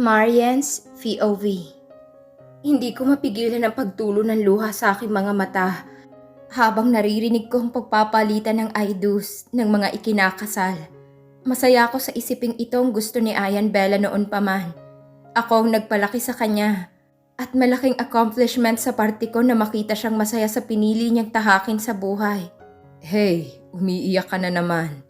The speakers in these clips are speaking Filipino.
Marian's POV Hindi ko mapigilan ang pagtulo ng luha sa aking mga mata habang naririnig ko ang pagpapalitan ng idus ng mga ikinakasal. Masaya ako sa isiping itong gusto ni Ayan Bella noon pa man. Ako ang nagpalaki sa kanya at malaking accomplishment sa party ko na makita siyang masaya sa pinili niyang tahakin sa buhay. Hey, umiiyak ka na naman.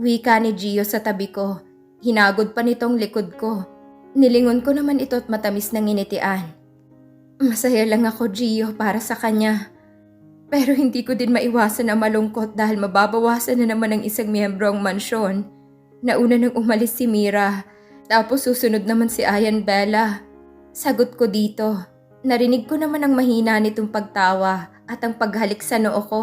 Wika ni Gio sa tabi ko. Hinagod pa nitong likod ko. Nilingon ko naman ito at matamis na nginitian. Masaya lang ako, Gio, para sa kanya. Pero hindi ko din maiwasan na malungkot dahil mababawasan na naman ng isang miyembro ang mansyon. Nauna nang umalis si Mira, tapos susunod naman si Ayan Bella. Sagot ko dito. Narinig ko naman ang mahina nitong pagtawa at ang paghalik sa noo ko.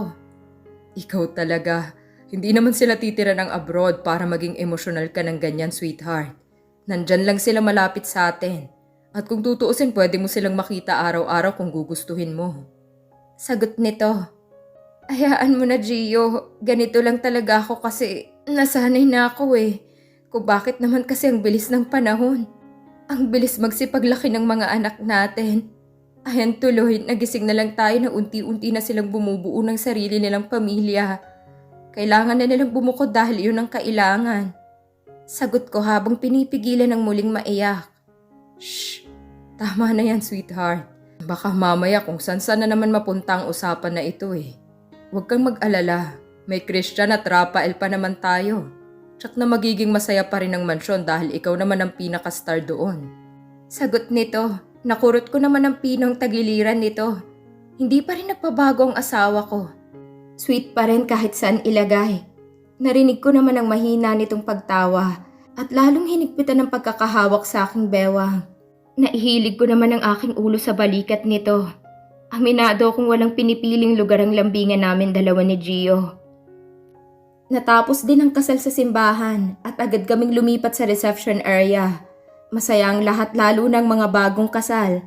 Ikaw talaga. Hindi naman sila titira ng abroad para maging emosyonal ka ng ganyan, sweetheart. Nandyan lang sila malapit sa atin. At kung tutuusin, pwede mo silang makita araw-araw kung gugustuhin mo. Sagot nito. Hayaan mo na, Gio. Ganito lang talaga ako kasi nasanay na ako eh. Kung bakit naman kasi ang bilis ng panahon. Ang bilis magsipaglaki ng mga anak natin. Ayan tuloy, nagising na lang tayo na unti-unti na silang bumubuo ng sarili nilang pamilya. Kailangan na nilang bumukod dahil yun ang kailangan. Sagot ko habang pinipigilan ng muling maiyak. Shh! Tama na yan, sweetheart. Baka mamaya kung saan-saan na naman mapunta ang usapan na ito eh. Huwag kang mag-alala. May Christian at Rafael pa naman tayo. Tsak na magiging masaya pa rin ang mansyon dahil ikaw naman ang pinaka-star doon. Sagot nito, nakurot ko naman ang pinong tagiliran nito. Hindi pa rin nagpabago ang asawa ko. Sweet pa rin kahit saan ilagay. Narinig ko naman ang mahina nitong pagtawa at lalong hinigpitan ng pagkakahawak sa aking bewang. Naihilig ko naman ang aking ulo sa balikat nito. Aminado kung walang pinipiling lugar ang lambingan namin dalawa ni Gio. Natapos din ang kasal sa simbahan at agad kaming lumipat sa reception area. Masaya ang lahat lalo ng mga bagong kasal.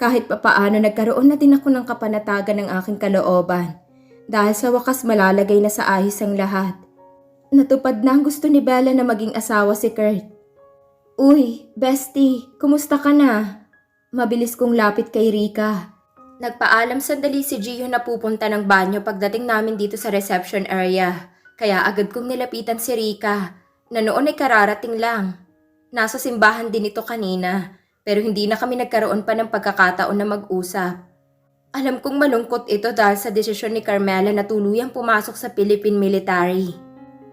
Kahit papaano nagkaroon na din ako ng kapanatagan ng aking kalooban. Dahil sa wakas malalagay na sa ahis ang lahat. Natupad na ang gusto ni Bella na maging asawa si Kurt. Uy, bestie, kumusta ka na? Mabilis kong lapit kay Rika. Nagpaalam sandali si Gio na pupunta ng banyo pagdating namin dito sa reception area. Kaya agad kong nilapitan si Rika na noon ay kararating lang. Nasa simbahan din ito kanina pero hindi na kami nagkaroon pa ng pagkakataon na mag-usap. Alam kong malungkot ito dahil sa desisyon ni Carmela na tuluyang pumasok sa Philippine military.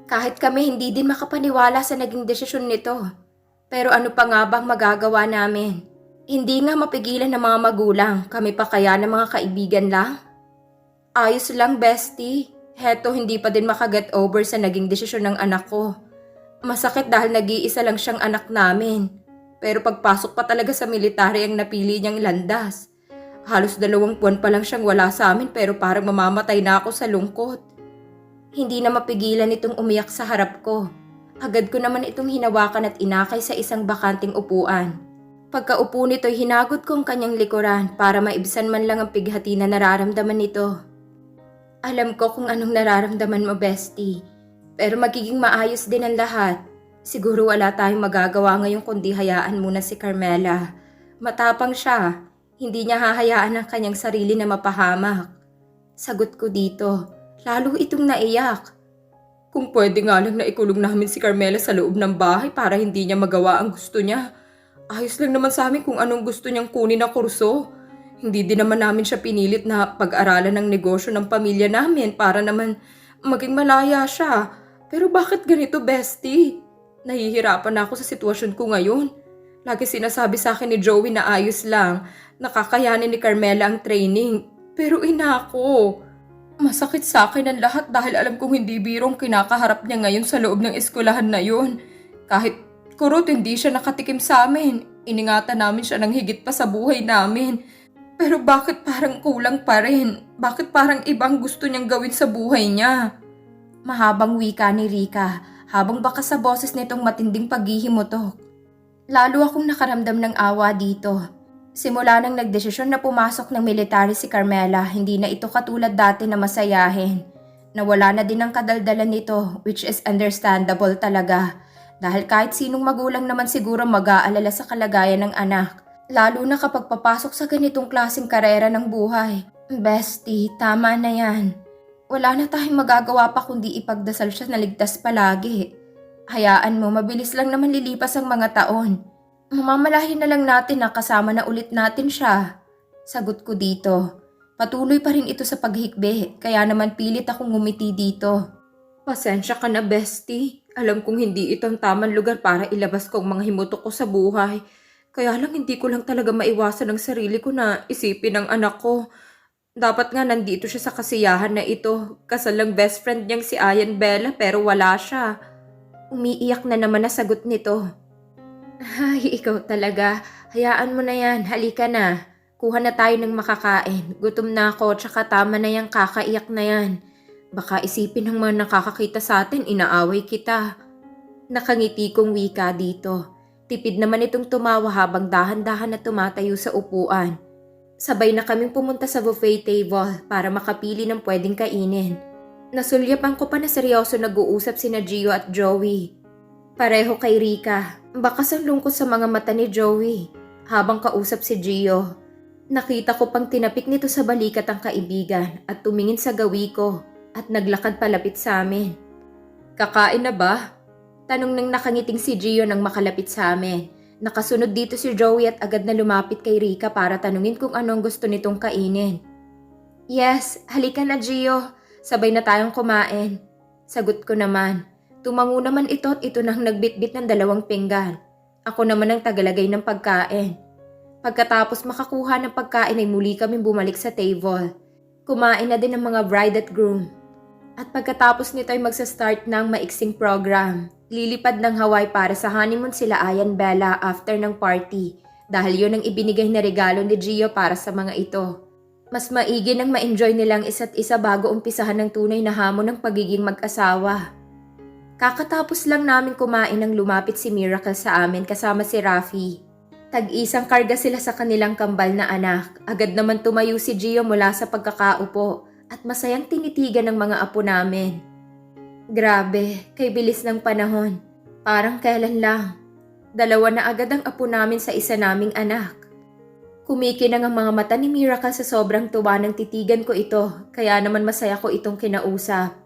Kahit kami hindi din makapaniwala sa naging desisyon nito. Pero ano pa nga bang magagawa namin? Hindi nga mapigilan ng mga magulang, kami pa kaya ng mga kaibigan lang? Ayos lang, bestie. Heto hindi pa din makaget over sa naging desisyon ng anak ko. Masakit dahil nag-iisa lang siyang anak namin. Pero pagpasok pa talaga sa military ang napili niyang landas. Halos dalawang buwan pa lang siyang wala sa amin pero parang mamamatay na ako sa lungkot. Hindi na mapigilan itong umiyak sa harap ko. Agad ko naman itong hinawakan at inakay sa isang bakanting upuan. Pagkaupo nito'y hinagot ko ang kanyang likuran para maibsan man lang ang pighati na nararamdaman nito. Alam ko kung anong nararamdaman mo, bestie. Pero magiging maayos din ang lahat. Siguro wala tayong magagawa ngayon kundi hayaan muna si Carmela. Matapang siya. Hindi niya hahayaan ang kanyang sarili na mapahamak. Sagot ko dito. Lalo itong naiyak. Kung pwede nga lang na ikulong namin si Carmela sa loob ng bahay para hindi niya magawa ang gusto niya. Ayos lang naman sa amin kung anong gusto niyang kunin na kurso. Hindi din naman namin siya pinilit na pag-aralan ng negosyo ng pamilya namin para naman maging malaya siya. Pero bakit ganito, bestie? Nahihirapan na ako sa sitwasyon ko ngayon. Lagi sinasabi sa akin ni Joey na ayos lang, nakakayanin ni Carmela ang training. Pero ina ko, masakit sa akin ang lahat dahil alam kong hindi birong kinakaharap niya ngayon sa loob ng eskwelahan na yun. Kahit kurot hindi siya nakatikim sa amin, iningatan namin siya ng higit pa sa buhay namin. Pero bakit parang kulang pa rin? Bakit parang ibang gusto niyang gawin sa buhay niya? Mahabang wika ni Rika habang baka sa boses nitong matinding paghihimutok. Lalo akong nakaramdam ng awa dito. Simula nang nagdesisyon na pumasok ng military si Carmela, hindi na ito katulad dati na masayahin. Nawala na din ang kadaldalan nito, which is understandable talaga. Dahil kahit sinong magulang naman siguro mag-aalala sa kalagayan ng anak. Lalo na kapag papasok sa ganitong klaseng karera ng buhay. Bestie, tama na yan. Wala na tayong magagawa pa kundi ipagdasal siya na ligtas palagi. Hayaan mo, mabilis lang naman lilipas ang mga taon. Mamamalahin na lang natin na kasama na ulit natin siya. Sagot ko dito. Patuloy pa rin ito sa paghikbi, kaya naman pilit akong ngumiti dito. Pasensya ka na, bestie. Alam kong hindi ito ang tamang lugar para ilabas ko ang mga himutok ko sa buhay. Kaya lang hindi ko lang talaga maiwasan ang sarili ko na isipin ang anak ko. Dapat nga nandito siya sa kasiyahan na ito. Kasal lang best friend niyang si Ayan Bella pero wala siya. Umiiyak na naman na sagot nito. Ay, ikaw talaga. Hayaan mo na yan. Halika na. Kuha na tayo ng makakain. Gutom na ako, tsaka tama na yung kakaiyak na yan. Baka isipin ng mga nakakakita sa atin, inaaway kita. Nakangiti kong wika dito. Tipid naman itong tumawa habang dahan-dahan na tumatayo sa upuan. Sabay na kaming pumunta sa buffet table para makapili ng pwedeng kainin. Nasulyapan ko pa na seryoso nag-uusap sina Gio at Joey. Pareho kay Rika, bakas ang lungkot sa mga mata ni Joey habang kausap si Gio. Nakita ko pang tinapik nito sa balikat ang kaibigan at tumingin sa gawi ko at naglakad palapit sa amin. Kakain na ba? Tanong ng nakangiting si Gio nang makalapit sa amin. Nakasunod dito si Joey at agad na lumapit kay Rika para tanungin kung anong gusto nitong kainin. Yes, halika na Gio. Sabay na tayong kumain. Sagot ko naman. Tumango naman ito at ito nang nagbitbit ng dalawang pinggan. Ako naman ang tagalagay ng pagkain. Pagkatapos makakuha ng pagkain ay muli kaming bumalik sa table. Kumain na din ang mga bride at groom. At pagkatapos nito ay magsa-start ng maiksing program. Lilipad ng Hawaii para sa honeymoon sila Ayan Bella after ng party dahil yun ang ibinigay na regalo ni Gio para sa mga ito. Mas maigi nang ma-enjoy nilang isa't isa bago umpisahan ng tunay na hamon ng pagiging mag-asawa. Kakatapos lang namin kumain nang lumapit si Miracle sa amin kasama si Rafi. Tag-isang karga sila sa kanilang kambal na anak. Agad naman tumayo si Gio mula sa pagkakaupo at masayang tinitigan ng mga apo namin. Grabe, kay bilis ng panahon. Parang kailan lang. Dalawa na agad ang apo namin sa isa naming anak. Kumikinang ang mga mata ni Miracle sa sobrang tuwa ng titigan ko ito, kaya naman masaya ko itong kinausap.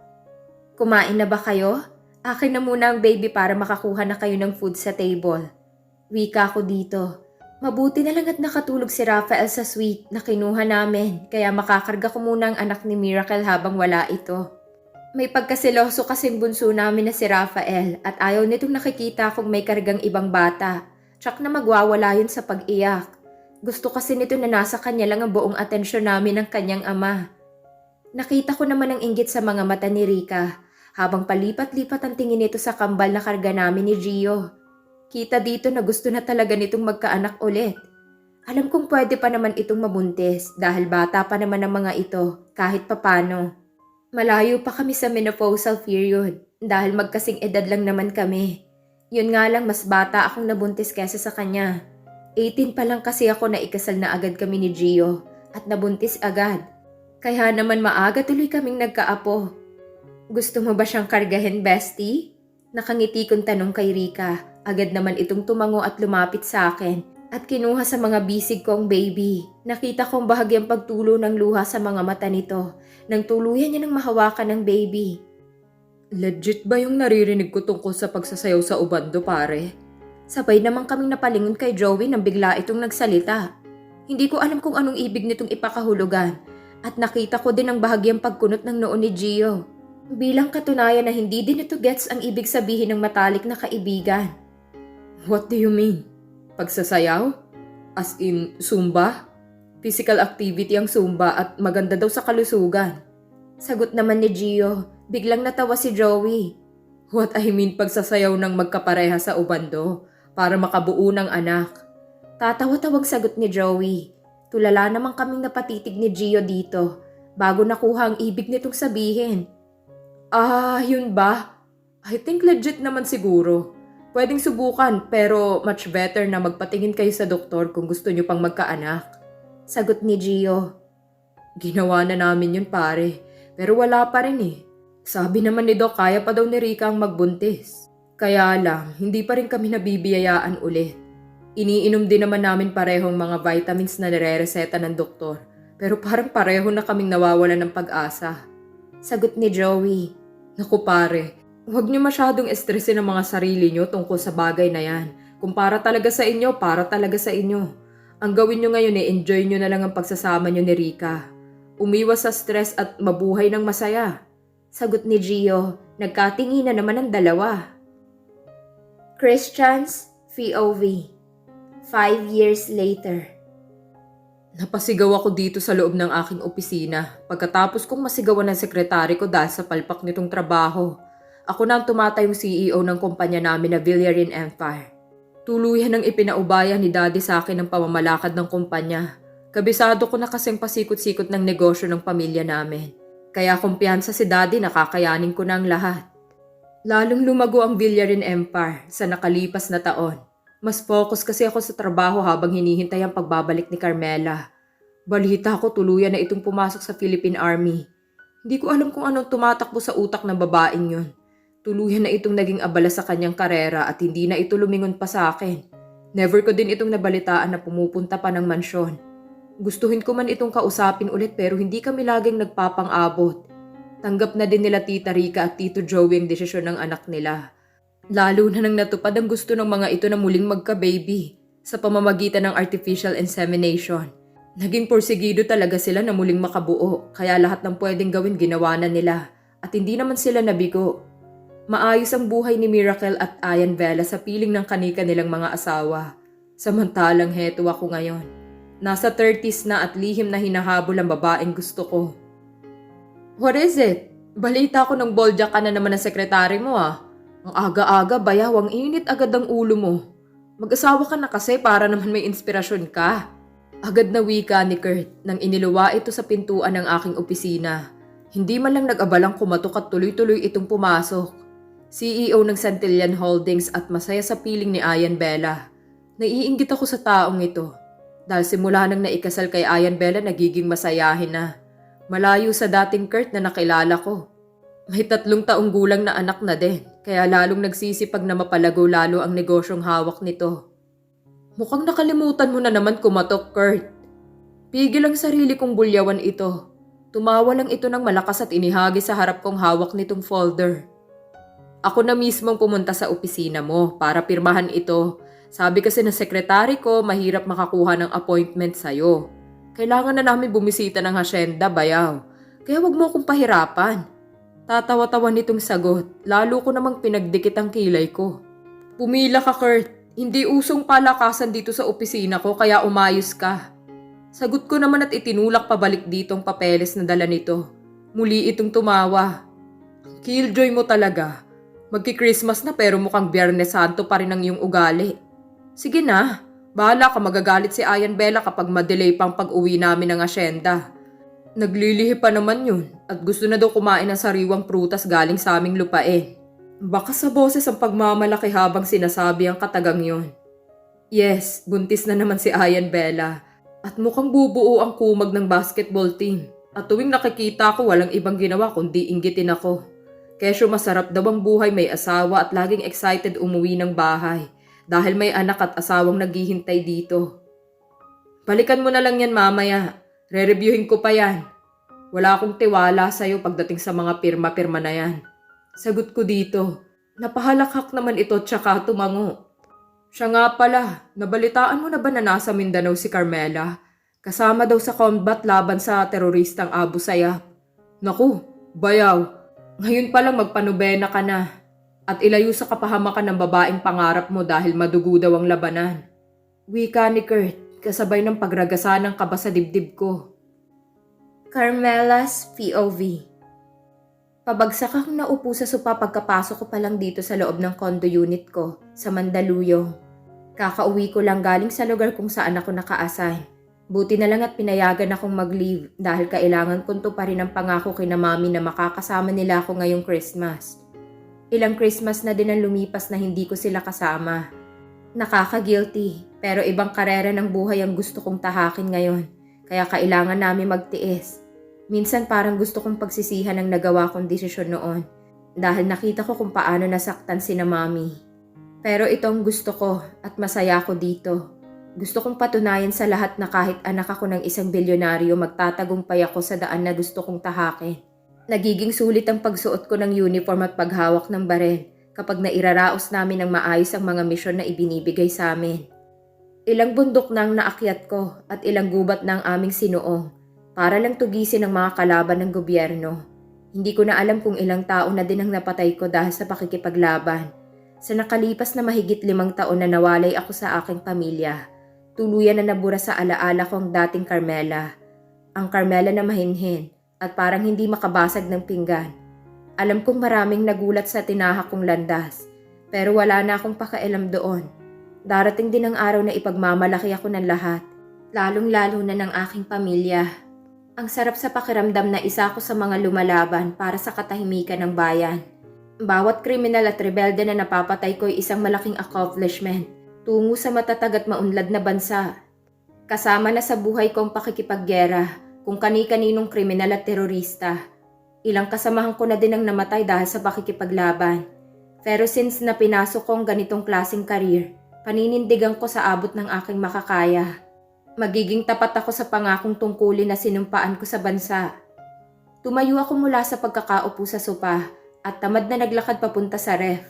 Kumain na ba kayo? Akin na muna ang baby para makakuha na kayo ng food sa table. Wika ko dito. Mabuti na lang at nakatulog si Rafael sa suite na kinuha namin, kaya makakarga ko muna ang anak ni Miracle habang wala ito. May pagkasiloso kasing bunso namin na si Rafael at ayaw nitong nakikita kung may kargang ibang bata. Tsak na magwawala yun sa pag-iyak. Gusto kasi nito na nasa kanya lang ang buong atensyon namin ng kanyang ama. Nakita ko naman ang inggit sa mga mata ni Rika habang palipat-lipat ang tingin nito sa kambal na karga namin ni Gio. Kita dito na gusto na talaga nitong magkaanak ulit. Alam kong pwede pa naman itong mabuntis dahil bata pa naman ang mga ito kahit papano. Malayo pa kami sa menopausal period dahil magkasing edad lang naman kami. Yun nga lang mas bata akong nabuntis kesa sa kanya. 18 pa lang kasi ako na ikasal na agad kami ni Gio at nabuntis agad. Kaya naman maaga tuloy kaming nagkaapo. Gusto mo ba siyang kargahin, bestie? Nakangiti kong tanong kay Rika. Agad naman itong tumango at lumapit sa akin at kinuha sa mga bisig kong baby. Nakita kong bahagyang pagtulo ng luha sa mga mata nito nang tuluyan niya ng mahawakan ng baby. Legit ba yung naririnig ko tungkol sa pagsasayaw sa ubando pare? Sabay naman kaming napalingon kay Joey nang bigla itong nagsalita. Hindi ko alam kung anong ibig nitong ipakahulugan at nakita ko din ang bahagyang pagkunot ng noo ni Gio. Bilang katunayan na hindi din ito gets ang ibig sabihin ng matalik na kaibigan. What do you mean? Pagsasayaw? As in, Zumba? Physical activity ang Zumba at maganda daw sa kalusugan. Sagot naman ni Gio, biglang natawa si Joey. What I mean pagsasayaw ng magkapareha sa ubando para makabuo ng anak. Tatawa-tawag sagot ni Joey. Tulala naman kaming napatitig ni Gio dito bago nakuha ang ibig nitong sabihin. Ah, yun ba? I think legit naman siguro. Pwedeng subukan pero much better na magpatingin kayo sa doktor kung gusto nyo pang magkaanak. Sagot ni Gio. Ginawa na namin yun pare, pero wala pa rin eh. Sabi naman ni Doc kaya pa daw ni Rika ang magbuntis. Kaya lang, hindi pa rin kami nabibiyayaan ulit. Iniinom din naman namin parehong mga vitamins na nire-reseta ng doktor. Pero parang pareho na kaming nawawala ng pag-asa. Sagot ni Joey. Naku pare, huwag niyo masyadong estresin ang mga sarili niyo tungkol sa bagay na yan. Kung para talaga sa inyo, para talaga sa inyo. Ang gawin niyo ngayon eh, enjoy niyo na lang ang pagsasama niyo ni Rika. Umiwas sa stress at mabuhay ng masaya. Sagot ni Gio, nagkatinginan naman ang dalawa. Christians POV Five years later Napasigaw ako dito sa loob ng aking opisina pagkatapos kong masigawan ng sekretary ko dahil sa palpak nitong trabaho. Ako na ang tumatayong CEO ng kumpanya namin na Villarin Empire. Tuluyan ng ipinaubaya ni daddy sa akin ang pamamalakad ng kumpanya. Kabisado ko na kasing pasikot-sikot ng negosyo ng pamilya namin. Kaya kumpiyansa si daddy na kakayanin ko na ang lahat. Lalong lumago ang Villarin Empire sa nakalipas na taon. Mas focus kasi ako sa trabaho habang hinihintay ang pagbabalik ni Carmela. Balita ko tuluyan na itong pumasok sa Philippine Army. Hindi ko alam kung anong tumatakbo sa utak ng babaeng yun. Tuluyan na itong naging abala sa kanyang karera at hindi na ito lumingon pa sa akin. Never ko din itong nabalitaan na pumupunta pa ng mansyon. Gustuhin ko man itong kausapin ulit pero hindi kami laging nagpapang-abot. Tanggap na din nila Tita Rika at Tito Joey ang desisyon ng anak nila. Lalo na nang natupad ang gusto ng mga ito na muling magka-baby sa pamamagitan ng artificial insemination. Naging porsigido talaga sila na muling makabuo kaya lahat ng pwedeng gawin ginawa na nila at hindi naman sila nabigo. Maayos ang buhay ni Miracle at Ayan Bella sa piling ng kanika nilang mga asawa. Samantalang heto ako ngayon. Nasa 30s na at lihim na hinahabol ang babaeng gusto ko. What is it? Balita ko ng boldyak ka na naman ng sekretary mo ah. Ang aga-aga, bayaw, ang init agad ang ulo mo. Mag-asawa ka na kasi para naman may inspirasyon ka. Agad na wika ni Kurt nang iniluwa ito sa pintuan ng aking opisina. Hindi man lang nag-abalang kumatok at tuloy-tuloy itong pumasok. CEO ng Santillan Holdings at masaya sa piling ni Ayan Bella. Naiinggit ako sa taong ito. Dahil simula nang naikasal kay Ayan Bella nagiging masayahin na. Malayo sa dating Kurt na nakilala ko. May tatlong taong gulang na anak na din, kaya lalong nagsisipag na mapalago lalo ang negosyong hawak nito. Mukhang nakalimutan mo na naman kumatok, Kurt. Pigil ang sarili kong bulyawan ito. Tumawa lang ito ng malakas at inihagi sa harap kong hawak nitong folder. Ako na mismong pumunta sa opisina mo para pirmahan ito. Sabi kasi ng sekretary ko, mahirap makakuha ng appointment sa'yo. Kailangan na namin bumisita ng hasyenda, bayaw. Kaya wag mo akong pahirapan. Tatawa-tawa nitong sagot, lalo ko namang pinagdikit ang kilay ko. Pumila ka, Kurt. Hindi usong palakasan dito sa opisina ko kaya umayos ka. Sagot ko naman at itinulak pabalik dito ang papeles na dala nito. Muli itong tumawa. Killjoy mo talaga. Magki-Christmas na pero mukhang Biyernes Santo pa rin ang iyong ugali. Sige na, bahala ka magagalit si Ayan Bella kapag madelay pang pag-uwi namin ng asyenda. Naglilihi pa naman yun at gusto na daw kumain ng sariwang prutas galing sa aming lupain. Baka sa boses ang pagmamalaki habang sinasabi ang katagang yun. Yes, buntis na naman si Ayan Bella at mukhang bubuo ang kumag ng basketball team. At tuwing nakikita ko walang ibang ginawa kundi inggitin ako. Kesyo masarap daw ang buhay may asawa at laging excited umuwi ng bahay dahil may anak at asawang naghihintay dito. Balikan mo na lang yan mamaya. Re-reviewin ko pa yan. Wala akong tiwala sa'yo pagdating sa mga pirma-pirma na yan. Sagot ko dito. Napahalakhak naman ito tsaka tumango. Siya nga pala, nabalitaan mo na ba na nasa Mindanao si Carmela? Kasama daw sa combat laban sa teroristang Abu Sayyaf. Naku, bayaw. Ngayon pa lang magpanubena ka na. At ilayo sa kapahamakan ng babaeng pangarap mo dahil madugo daw ang labanan. Wika ni Kurt, kasabay ng pagragasa ng kaba sa dibdib ko. Carmela's POV Pabagsak akong naupo sa sopa pagkapasok ko pa lang dito sa loob ng condo unit ko sa Mandaluyong. Kakauwi ko lang galing sa lugar kung saan ako naka-assign. Buti na lang at pinayagan akong mag-leave dahil kailangan kong pa rin ang pangako kina mami na makakasama nila ako ngayong Christmas. Ilang Christmas na din ang lumipas na hindi ko sila kasama. Nakaka-guilty pero ibang karera ng buhay ang gusto kong tahakin ngayon kaya kailangan namin magtiis. Minsan parang gusto kong pagsisihan ang nagawa kong desisyon noon. dahil nakita ko kung paano nasaktan si na mami. Pero itong gusto ko at masaya ko dito. Gusto kong patunayan sa lahat na kahit anak ako ng isang bilyonaryo magtatagumpay ako sa daan na gusto kong tahakin. Nagiging sulit ang pagsuot ko ng uniform at paghawak ng barel kapag nairaraos namin ng maayos ang mga misyon na ibinibigay sa amin. Ilang bundok nang naakyat ko at ilang gubat ang aming sinuong para lang tugisin ang mga kalaban ng gobyerno. Hindi ko na alam kung ilang tao na din ang napatay ko dahil sa pakikipaglaban. Sa nakalipas na mahigit limang taon na nawalay ako sa aking pamilya, tuluyan na nabura sa alaala ko ang dating Carmela. Ang Carmela na mahinhin at parang hindi makabasag ng pinggan. Alam kong maraming nagulat sa tinahak kong landas, pero wala na akong pakialam doon. Darating din ang araw na ipagmamalaki ako ng lahat, lalong-lalo na ng aking pamilya. Ang sarap sa pakiramdam na isa ako sa mga lumalaban para sa katahimikan ng bayan. Bawat kriminal at rebelde na napapatay ko ay isang malaking accomplishment tungo sa matatag at maunlad na bansa. Kasama na sa buhay ko ang pakikipaggera kung kani-kaninong kriminal at terorista. Ilang kasamahan ko na din ang namatay dahil sa pakikipaglaban. Pero since na pinasok ko ang ganitong klaseng career, paninindigan ko sa abot ng aking makakaya. Magiging tapat ako sa pangakong tungkulin na sinumpaan ko sa bansa. Tumayo ako mula sa pagkakaupo sa sopa at tamad na naglakad papunta sa ref.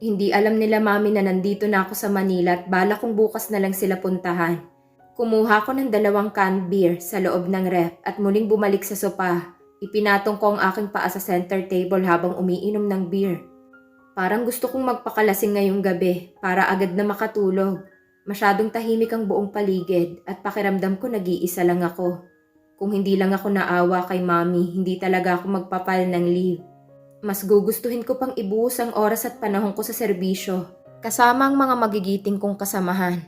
Hindi alam nila mami na nandito na ako sa Manila at bala kong bukas na lang sila puntahan. Kumuha ko ng dalawang canned beer sa loob ng ref at muling bumalik sa sopa. Ipinatong ko ang aking paa sa center table habang umiinom ng beer. Parang gusto kong magpakalasing ngayong gabi para agad na makatulog. Masyadong tahimik ang buong paligid at pakiramdam ko nag-iisa lang ako. Kung hindi lang ako naawa kay mami, hindi talaga ako magpapal ng leave. Mas gugustuhin ko pang ibuhos ang oras at panahon ko sa serbisyo, kasama ang mga magigiting kong kasamahan.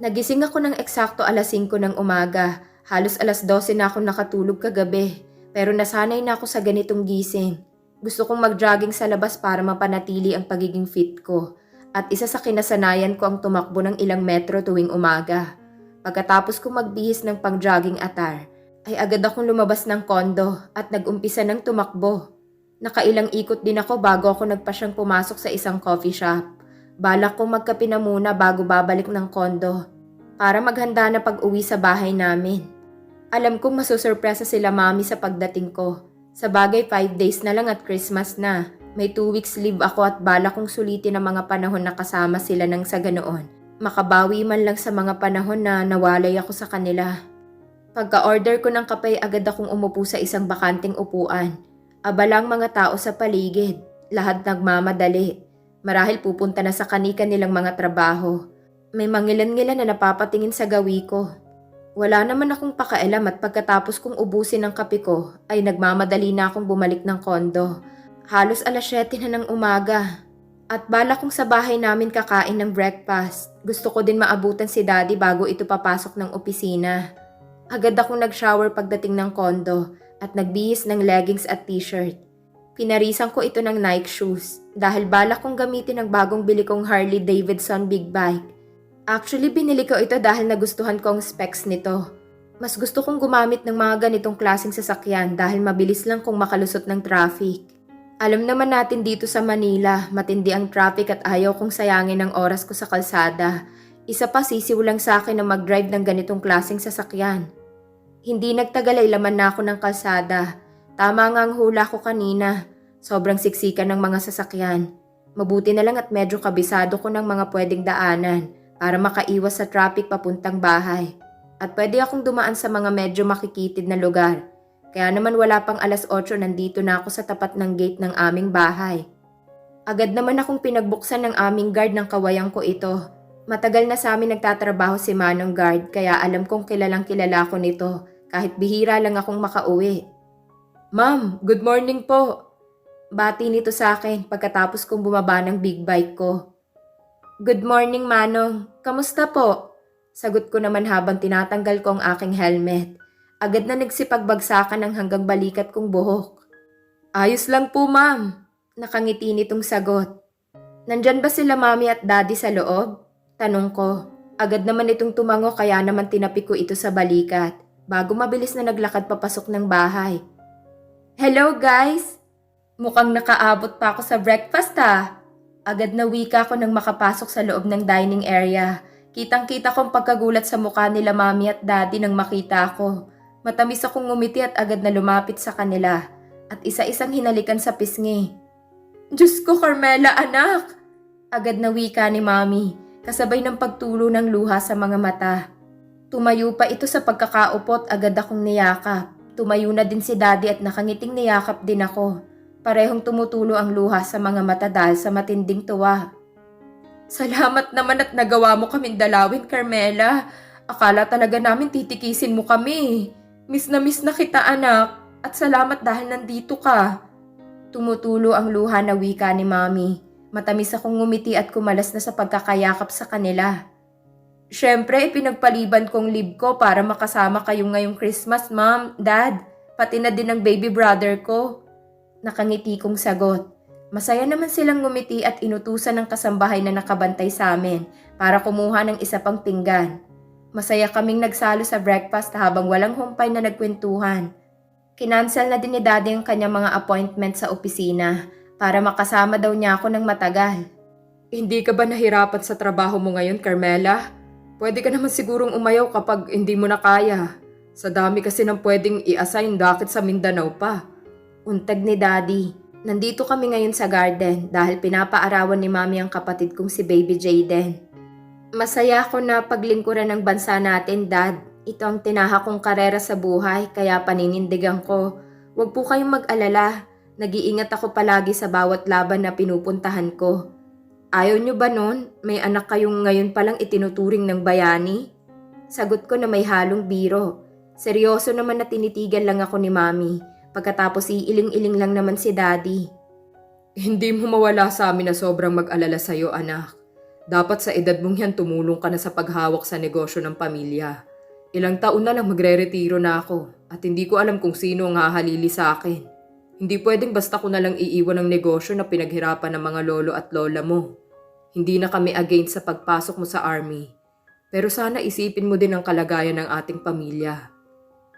Nagising ako ng eksakto alas 5 ng umaga, halos alas 12 na ako nakatulog kagabi, pero nasanay na ako sa ganitong gising. Gusto kong mag-jogging sa labas para mapanatili ang pagiging fit ko, at isa sa kinasanayan ko ang tumakbo ng ilang metro tuwing umaga. Pagkatapos kong magbihis ng pang-jogging atar, ay agad akong lumabas ng kondo at nag-umpisa ng tumakbo. Nakailang ikot din ako bago ako nagpasyang pumasok sa isang coffee shop. Balak kong magkape na muna bago babalik ng kondo para maghanda na pag-uwi sa bahay namin. Alam kong masusurpresa sila mami sa pagdating ko. Sa bagay 5 days na lang at Christmas na. May 2 weeks leave ako at balak kong sulitin ang mga panahon na kasama sila nang sa ganoon. Makabawi man lang sa mga panahon na nawalay ako sa kanila. Pagka-order ko ng kape agad akong umupo sa isang bakanting upuan. Abalang mga tao sa paligid. Lahat nagmamadali. Marahil pupunta na sa kanika nilang mga trabaho. May mangilan-ngilan na napapatingin sa gawi ko. Wala naman akong pakailam at pagkatapos kong ubusin ang kape ko ay nagmamadali na akong bumalik ng kondo. Halos alas 7 na ng umaga. At bala kong sa bahay namin kakain ng breakfast. Gusto ko din maabutan si daddy bago ito papasok ng opisina. Agad akong nag-shower pagdating ng kondo at nagbihis ng leggings at t-shirt. Pinarisan ko ito ng Nike shoes dahil balak kong gamitin ang bagong bili kong Harley Davidson Big Bike. Actually, binili ko ito dahil nagustuhan ko ang specs nito. Mas gusto kong gumamit ng mga ganitong klaseng sasakyan dahil mabilis lang kung makalusot ng traffic. Alam naman natin dito sa Manila, matindi ang traffic at ayaw kong sayangin ang oras ko sa kalsada. Isa pa sisiw lang sa akin na mag-drive ng ganitong klaseng sasakyan. Hindi nagtagal ay laman na ako ng kalsada. Tama nga ang hula ko kanina. Sobrang siksikan ng mga sasakyan. Mabuti na lang at medyo kabisado ko ng mga pwedeng daanan para makaiwas sa traffic papuntang bahay. At pwede akong dumaan sa mga medyo makikitid na lugar. Kaya naman wala pang alas 8 nandito na ako sa tapat ng gate ng aming bahay. Agad naman akong pinagbuksan ng aming guard ng kawayang ko ito. Matagal na sa amin nagtatrabaho si Manong Guard kaya alam kong kilalang kilala ko nito kahit bihira lang akong makauwi. Ma'am, good morning po. Bati nito sa akin pagkatapos kong bumaba ng big bike ko. Good morning, Manong. Kamusta po? Sagot ko naman habang tinatanggal ko ang aking helmet. Agad na nagsipagbagsakan ng hanggang balikat kong buhok. Ayos lang po, ma'am. Nakangiti nitong sagot. Nandyan ba sila mami at daddy sa loob? Tanong ko. Agad naman itong tumango kaya naman tinapi ko ito sa balikat bago mabilis na naglakad papasok ng bahay. Hello guys! Mukhang nakaabot pa ako sa breakfast ha. Agad na wika ko nang makapasok sa loob ng dining area. Kitang-kita kong pagkagulat sa mukha nila mami at daddy nang makita ako. Matamis akong ngumiti at agad na lumapit sa kanila. At isa-isang hinalikan sa pisngi. Diyos ko, Carmela, anak! Agad na wika ni mami, kasabay ng pagtulo ng luha sa mga mata. Tumayo pa ito sa pagkakaupo at agad akong niyakap. Tumayo na din si daddy at nakangiting niyakap din ako. Parehong tumutulo ang luha sa mga mata dahil sa matinding tuwa. Salamat naman at nagawa mo kaming dalawin, Carmela. Akala talaga namin titikisin mo kami. Miss na miss na kita, anak. At salamat dahil nandito ka. Tumutulo ang luha na wika ni Mami. Matamis akong ngumiti at kumalas na sa pagkakayakap sa kanila. Siyempre, ipinagpaliban kong leave ko para makasama kayo ngayong Christmas, Ma'am, Dad. Pati na din ang baby brother ko. Nakangiti kong sagot. Masaya naman silang ngumiti at inutusan ng kasambahay na nakabantay sa amin para kumuha ng isa pang pinggan. Masaya kaming nagsalo sa breakfast habang walang humpay na nagkwentuhan. Kinansel na din ni daddy ang kanyang mga appointment sa opisina para makasama daw niya ako ng matagal. Hindi ka ba nahirapan sa trabaho mo ngayon, Carmela? Pwede ka naman sigurong umayaw kapag hindi mo na kaya. Sa dami kasi ng pwedeng i-assign dakit sa Mindanao pa. Untag ni Daddy. Nandito kami ngayon sa garden dahil pinapaarawan ni Mami ang kapatid kong si Baby Jaden. Masaya ako na paglingkuran ng bansa natin, Dad. Ito ang tinaha kong karera sa buhay kaya paninindigan ko. Huwag po kayong mag-alala. Nag-iingat ako palagi sa bawat laban na pinupuntahan ko. Ayaw nyo ba nun? May anak kayong ngayon palang itinuturing ng bayani? Sagot ko na may halong biro. Seryoso naman na tinitigan lang ako ni Mami. Pagkatapos iiling-iling lang naman si Daddy. Hindi mo mawala sa amin na sobrang mag-alala sa'yo, anak. Dapat sa edad mong yan tumulong ka na sa paghawak sa negosyo ng pamilya. Ilang taon na lang magre-retiro na ako at hindi ko alam kung sino ang hahalili sa akin. Hindi pwedeng basta ko na lang iiwan ang negosyo na pinaghirapan ng mga lolo at lola mo. Hindi na kami against sa pagpasok mo sa army. Pero sana isipin mo din ang kalagayan ng ating pamilya.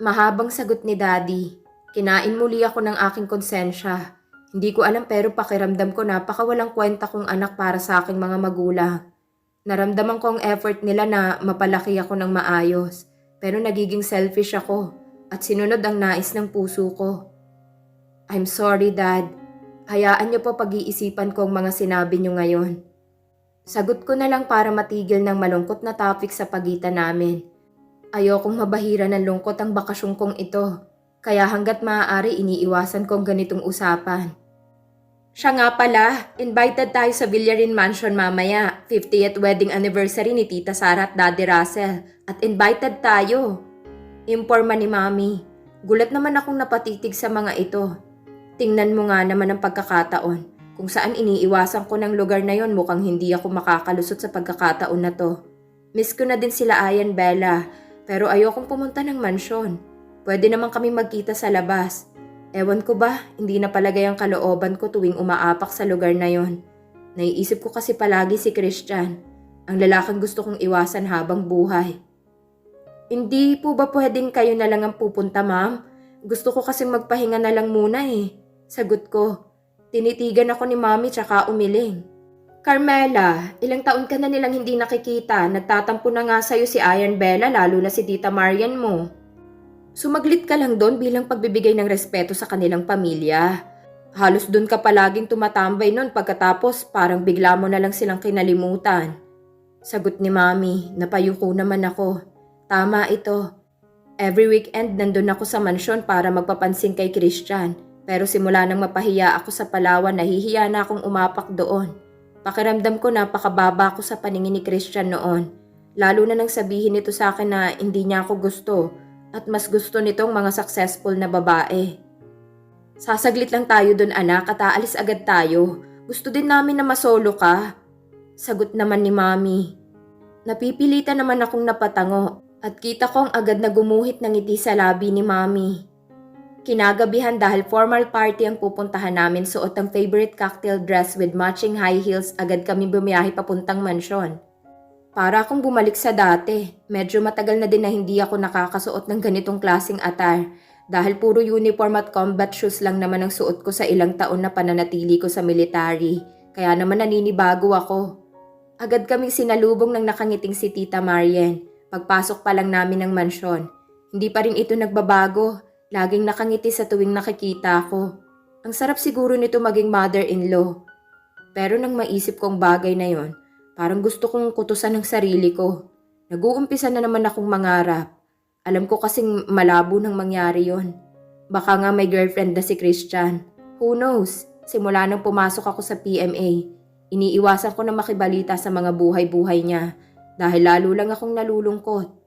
Mahabang sagot ni Daddy. Kinain muli ako ng aking konsensya. Hindi ko alam pero pakiramdam ko napakawalang kwenta kong anak para sa aking mga magulang. Naramdaman ko ang effort nila na mapalaki ako ng maayos. Pero nagiging selfish ako at sinunod ang nais ng puso ko. I'm sorry, Dad. Hayaan niyo po pag-iisipan ko ang mga sinabi niyo ngayon. Sagot ko na lang para matigil ng malungkot na topic sa pagitan namin. Ayokong mabahira ng lungkot ang bakasyon kong ito, kaya hanggat maaari iniiwasan kong ganitong usapan. Siya nga pala, invited tayo sa Villarin Mansion mamaya, 50th wedding anniversary ni Tita Sara at Daddy Russell, at invited tayo. Imporma ni Mami. Gulat naman akong napatitig sa mga ito. Tingnan mo nga naman ang pagkakataon. Kung saan iniiwasan ko ng lugar na yon mukhang hindi ako makakalusot sa pagkakataon na to. Miss ko na din sila Ayan Bella, pero ayokong pumunta ng mansyon. Pwede naman kami magkita sa labas. Ewan ko ba, hindi na palagay ang kalooban ko tuwing umaapak sa lugar na yon. Naiisip ko kasi palagi si Christian, ang lalaking gusto kong iwasan habang buhay. Hindi po ba pwedeng kayo na lang ang pupunta, ma'am? Gusto ko kasi magpahinga na lang muna eh. Sagot ko. Tinitigan ako ni mami tsaka umiling. Carmela, ilang taon ka na nilang hindi nakikita. Nagtatampo na nga sa'yo si Iron Bella lalo na si Tita Marian mo. Sumaglit ka lang doon bilang pagbibigay ng respeto sa kanilang pamilya. Halos doon ka palaging tumatambay noon pagkatapos parang bigla mo na lang silang kinalimutan. Sagot ni Mami, napayuko naman ako. Tama ito. Every weekend nandun ako sa mansyon para magpapansin kay Christian. Pero simula nang mapahiya ako sa Palawan, nahihiya na akong umapak doon. Pakiramdam ko napakababa ako sa paningin ni Christian noon. Lalo na nang sabihin nito sa akin na hindi niya ako gusto at mas gusto nitong mga successful na babae. Sasaglit lang tayo doon anak at aalis agad tayo. Gusto din namin na masolo ka. Sagot naman ni Mami. Napipilitan naman akong napatango at kita kong agad na gumuhit ng ngiti sa labi ni Mami. Kinagabihan dahil formal party ang pupuntahan namin suot ang favorite cocktail dress with matching high heels agad kami bumiyahe papuntang mansyon. Para akong bumalik sa dati. Medyo matagal na din na hindi ako nakakasuot ng ganitong klasing atar Dahil puro uniform at combat shoes lang naman ang suot ko sa ilang taon na pananatili ko sa military. Kaya naman naninibago ako. Agad kaming sinalubong ng nakangiting si Tita Marian. Pagpasok pa lang namin ng mansyon. Hindi pa rin ito nagbabago. Laging nakangiti sa tuwing nakikita ko. Ang sarap siguro nito maging mother-in-law. Pero nang maisip kong bagay na yon, parang gusto kong kutusan ng sarili ko. Nag-uumpisa na naman akong mangarap. Alam ko kasing malabo nang mangyari yon. Baka nga may girlfriend na si Christian. Who knows? Simula nang pumasok ako sa PMA, iniiwasan ko na makibalita sa mga buhay-buhay niya dahil lalo lang akong nalulungkot.